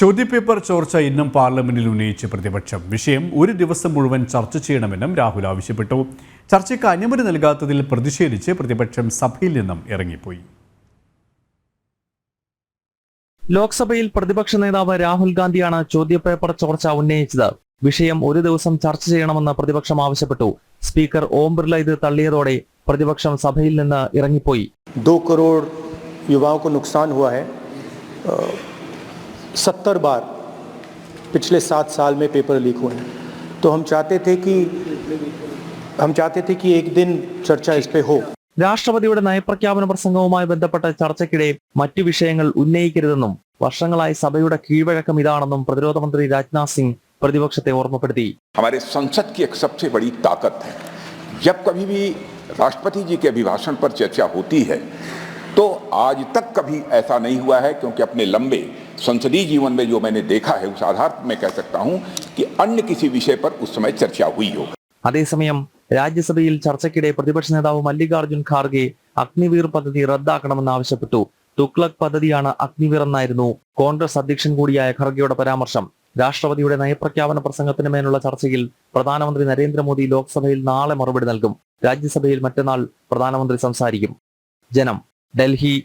ചോദ്യപേപ്പർ ചോർച്ച ഇന്നും പാർലമെന്റിൽ ഉന്നയിച്ച പ്രതിപക്ഷം. വിഷയം ഒരു ദിവസം മുഴുവൻ ചർച്ച ചെയ്യണമെന്നും രാഹുൽ ആവശ്യപ്പെട്ടു. ചർച്ചയ്ക്ക് അനുമതി നൽകാത്തതിൽ പ്രതിഷേധിച്ച് പ്രതിപക്ഷം സഭയിൽ നിന്നും ഇറങ്ങിപ്പോയി. ലോക്സഭയിൽ പ്രതിപക്ഷ നേതാവ് രാഹുൽ ഗാന്ധിയാണ് ചോദ്യപേപ്പർ ചോർച്ച ഉന്നയിച്ചത്. വിഷയം ഒരു ദിവസം ചർച്ച ചെയ്യണമെന്ന് പ്രതിപക്ഷം ആവശ്യപ്പെട്ടു. സ്പീക്കർ ഓം ബിർള ഇത് തള്ളിയതോടെ പ്രതിപക്ഷം സഭയിൽ നിന്ന് ഇറങ്ങിപ്പോയി. ദോ കരോഡ് യുവാവ് നുക്സാൻ ഹുവാ सत्तर बार पिछले सात साल में पेपर लीक हुए हैं तो हम चाहते थे कि हम चाहते थे कि एक दिन चर्चा इस पे हो രാഷ്ട്രപതിയുടെ നയപ്രഖ്യാപന പ്രസംഗവുമായി ബന്ധപ്പെട്ട ചർച്ചയ്ക്കിടെ മറ്റു വിഷയങ്ങൾ ഉന്നയിക്കരുതെന്നും വർഷങ്ങളായി സഭയുടെ കീഴ്വഴക്കം ഇതാണെന്നും പ്രതിരോധ മന്ത്രി രാജ്നാഥ് സിംഗ് പ്രതിപക്ഷത്തെ ഓർമ്മപ്പെടുത്തി हमारे संसद की एक सबसे बड़ी ताकत है जब कभी भी राष्ट्रपति जी के अभिभाषण पर चर्चा होती है तो आज तक कभी ऐसा नहीं हुआ है क्योंकि अपने लंबे संसदीय जीवन में जो मैंने देखा है उस आधार पर मैं कह सकता हूं कि अन्य किसी विषय पर उस समय चर्चा हुई हो അതേസമയം രാജ്യസഭയിൽ ചർച്ചയ്ക്കിടെ പ്രതിപക്ഷ നേതാവ് മല്ലികാർജുൻ ഖാർഗെ അഗ്നിവീർ പദ്ധതി റദ്ദാക്കണമെന്ന് ആവശ്യപ്പെട്ടു തുക്ലക് പദ്ധതിയാണ് അഗ്നിവീർ എന്നായിരുന്നു കോൺഗ്രസ് അധ്യക്ഷൻ കൂടിയായ ഖർഗെയുടെ പരാമർശം രാഷ്ട്രപതിയുടെ നയപ്രഖ്യാപന പ്രസംഗത്തിന് മേലുള്ള ചർച്ചയിൽ പ്രധാനമന്ത്രി നരേന്ദ്രമോദി ലോക്സഭയിൽ നാളെ മറുപടി നൽകും രാജ്യസഭയിൽ മറ്റന്നാൾ പ്രധാനമന്ത്രി സംസാരിക്കും ജനം ഡൽഹി